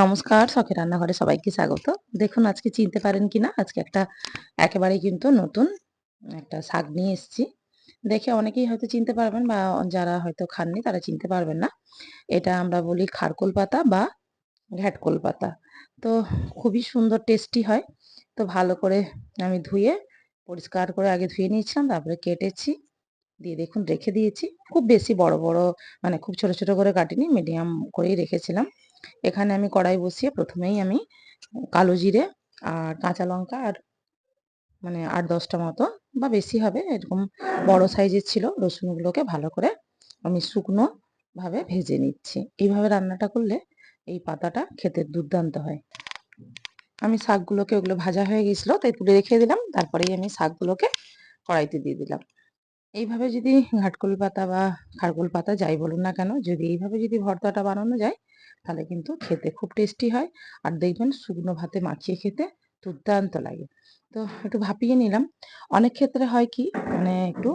নমস্কার, শখের রান্নাঘরে সবাইকে স্বাগত। দেখুন, আজকে চিনতে পারেন কি না আজকে একটা একেবারেই কিন্তু নতুন একটা শাক নিয়ে এসেছি। দেখে অনেকেই হয়তো চিনতে পারবেন বা যারা হয়তো খাননি, তারা চিনতে পারবেন না। এটা আমরা বলি খারকোল পাতা বা ঘ্যাটকোল পাতা। তো খুবই সুন্দর, টেস্টি হয়। তো ভালো করে আমি ধুয়ে, পরিষ্কার করে আগে ধুয়ে নিয়েছিলাম, তারপরে কেটেছি। দিয়ে দেখুন, রেখে দিয়েছি। খুব বেশি বড় বড় মানে খুব ছোট ছোট করে কাটিনি, মিডিয়াম করেই রেখেছিলাম। এখানে আমি কড়াই বসিয়ে প্রথমেই আমি কালো জিরে আর কাঁচা লঙ্কা আর মানে আট দশটা মতো বা বেশি হবে, এরকম বড় সাইজের ছিল, রসুনগুলোকে ভালো করে আমি শুকনো ভাবে ভেজে নিচ্ছি। এইভাবে রান্নাটা করলে এই পাতাটা খেতে দুর্দান্ত হয়। আমি শাকগুলোকে, ওগুলো ভাজা হয়ে গেছিল, তাই তুলে রেখে দিলাম, তারপরেই আমি শাকগুলোকে কড়াইতে দিয়ে দিলাম। এইভাবে যদি ঘাটকল পাতা বা খারকোল পাতা যাই বলুন না কেন, যদি এইভাবে যদি ভর্তাটা বানানো যায় তাহলে কিন্তু খেতে খুব টেস্টি হয়। আর দেখবেন শুকনো ভাতে মাখিয়ে খেতে দুর্দান্ত লাগে। তো একটু ভাপিয়ে নিলাম। অনেক ক্ষেত্রে হয় কি মানে একটু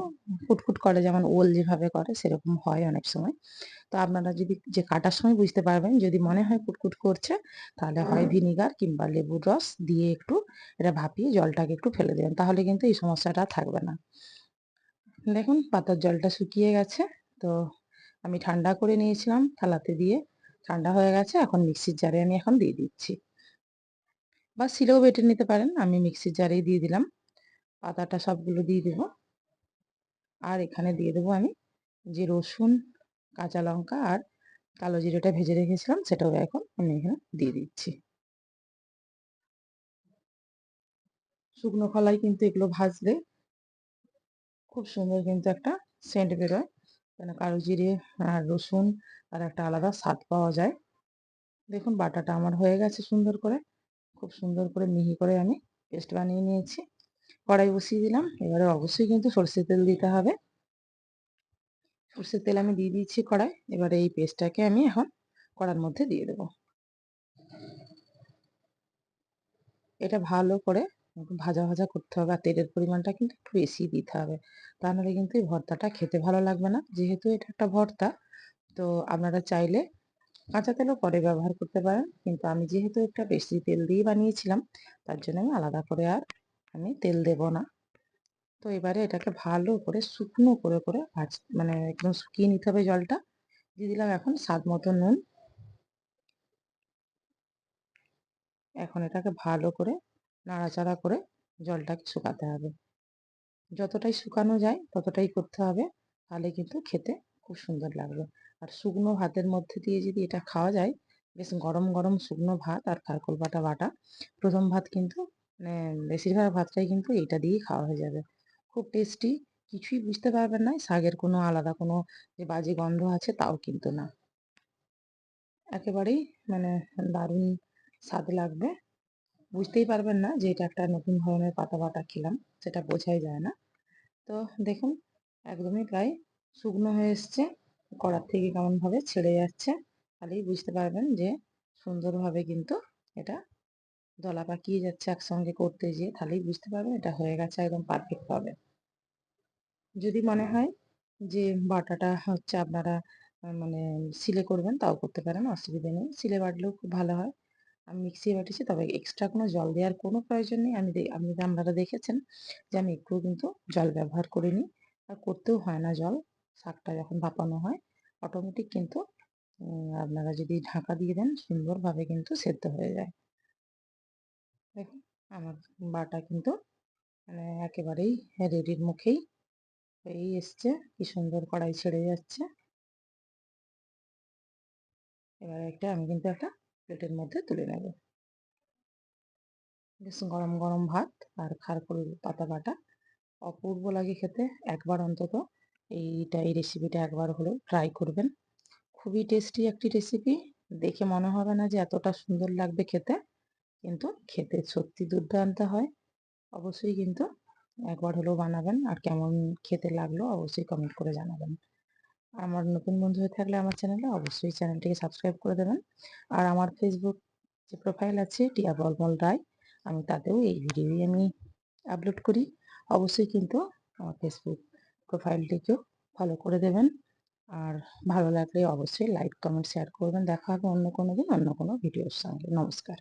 ফুটফুট করে, যেমন ওল যেভাবে করে, সেরকম হয় অনেক সময়। তো আপনারা যদি যে কাটার সময় বুঝতে পারবেন, যদি মনে হয় কুটকুট করছে, তাহলে হয় ভিনিগার কিংবা লেবুর রস দিয়ে একটু এটা ভাপিয়ে জলটাকে একটু ফেলে দেবেন। তাহলে কিন্তু এই সমস্যাটা থাকবে না। দেখুন, পাতার জলটা শুকিয়ে গেছে। তো আমি ঠান্ডা করে নিয়েছিলাম থালাতে দিয়ে। ঠান্ডা হয়ে গেছে, এখন মিক্সির জারে আমি এখন দিয়ে দিচ্ছি। বা শিলেও বেটে নিতে পারেন, আমি মিক্সির জারেই দিয়ে দিলাম। পাতাটা সবগুলো দিয়ে দেবো। আর এখানে দিয়ে দেবো আমি যে রসুন, কাঁচা লঙ্কা আর কালো জিরেটা ভেজে রেখেছিলাম, সেটাও এখন আমি এখানে দিয়ে দিচ্ছি। শুকনো খোলায় কিন্তু এগুলো ভাজলে খুব সুন্দর কিন্তু একটা সেন্ট বেরোয়। কেন কালো জিরে, আর রসুন, আর একটা আলাদা স্বাদ পাওয়া যায়। দেখুন, বাটাটা আমার হয়ে গেছে সুন্দর করে। খুব সুন্দর করে মিহি করে আমি পেস্ট বানিয়ে নিয়েছি। কড়াই বসিয়ে দিলাম। এবারে অবশ্যই কিন্তু সর্ষের তেল দিতে হবে। সর্ষের তেল আমি দিয়ে দিয়েছি কড়াই। এবারে এই পেস্টটাকে আমি এখন কড়ার মধ্যে দিয়ে দেবো। এটা ভালো করে ভাজা ভাজা করতে হবে আর তেলের পরিমাণটা কিন্তু একটু বেশি দিতে হবে। তা নাহলে কিন্তু এই ভর্তাটা খেতে ভালো লাগবে না। যেহেতু এটা একটা ভর্তা, তো আপনারা চাইলে কাঁচা তেলও পরে ব্যবহার করতে পারেন। কিন্তু আমি যেহেতু একটা বেশি তেল দিয়ে বানিয়েছিলাম, তার জন্য আমি আলাদা করে আর আমি তেল দেব না। তো এবারে এটাকে ভালো করে শুকনো করে করে ভাজ মানে একদম শুকিয়ে নিতে হবে জলটা। দিয়ে দিলাম এখন স্বাদ মতো নুন। এখন এটাকে ভালো করে নাড়াচাড়া করে জলটাকে শুকাতে হবে। যতটাই শুকানো যায় ততটাই করতে হবে, তাহলে কিন্তু খেতে খুব সুন্দর লাগবে। আর শুকনো ভাতের মধ্যে দিয়ে যদি এটা খাওয়া যায়, বেশ গরম গরম শুকনো ভাত আর খারকোল বাটা বাটা, প্রথম ভাত কিন্তু মানে বেশিরভাগ ভাতটাই কিন্তু এইটা দিয়েই খাওয়া হয়ে যাবে। খুব টেস্টি কিছুই বুঝতে পারবেন না, শাকের কোনো আলাদা কোনো যে বাজে গন্ধ আছে তাও কিন্তু না। একেবারেই মানে দারুণ স্বাদ লাগবে। বুঝতেই পারবেন না যে এটা একটা নতুন ধরনের পাতা বাটা খেলাম, সেটা বোঝাই যায় না। তো দেখুন, একদমই প্রায় শুকনো হয়ে এসছে, কড়ার থেকে কেমনভাবে ছেড়ে যাচ্ছে, তাহলেই বুঝতে পারবেন যে সুন্দরভাবে কিন্তু এটা দলা পাকিয়ে যাচ্ছে একসঙ্গে করতে গিয়ে তাহলেই বুঝতে পারবেন এটা হয়ে গেছে একদম পারফেক্ট হবে যদি মনে হয় যে বাটাটা হচ্ছে আপনারা মানে সিলে করবেন, তাও করতে পারেন, অসুবিধা নেই। সিলে বাটলেও খুব ভালো হয়। আমি মিক্সি বাটিছি, তবে এক্সট্রা কোনো জল দেওয়ার কোনো প্রয়োজন নেই। আমি আপনি আপনারা দেখেছেন যে আমি একটুও কিন্তু জল ব্যবহার করিনি। আর করতেও হয় না জল, শাকটা যখন ভাপানো হয় অটোমেটিক কিন্তু আপনারা যদি ঢাকা দিয়ে দেন, সুন্দরভাবে কিন্তু সেদ্ধ হয়ে যায়। দেখুন, আমার বাটা কিন্তু মানে একেবারেই রেডির মুখেই হয়েই এসছে, কি সুন্দর কড়াই ছেড়ে যাচ্ছে। এবার একটা, আমি কিন্তু একটা প্লেটের মধ্যে তুলে নেব। বেশ গরম গরম ভাত আর খারকোল, পাতা বাটা। অপূর্ব লাগে খেতে। একবার অন্তত এইটা, এই রেসিপিটা একবার হলেও ট্রাই করবেন। খুবই টেস্টি একটি রেসিপি দেখে মনে হবে না যে এতটা সুন্দর লাগবে খেতে, কিন্তু খেতে সত্যি দুর্দান্ত হয়। অবশ্যই কিন্তু একবার হলেও বানাবেন। আর কেমন খেতে লাগল অবশ্যই কমেন্ট করে জানাবেন। আমার নতুন বন্ধু হয়ে থাকলে আমার চ্যানেলে অবশ্যই চ্যানেলটিকে সাবস্ক্রাইব করে দেবেন। আর আমার ফেসবুক যে প্রোফাইল আছে, টিয়া বলমল রায়, আমি তাতেও এই ভিডিওই আমি আপলোড করি। অবশ্যই কিন্তু আমার ফেসবুক প্রোফাইলটিকেও ফলো করে দেবেন। আর ভালো লাগলে অবশ্যই লাইক কমেন্ট শেয়ার করবেন। দেখা হবে অন্য কোনো দিন, অন্য কোনো ভিডিওর সঙ্গে। নমস্কার।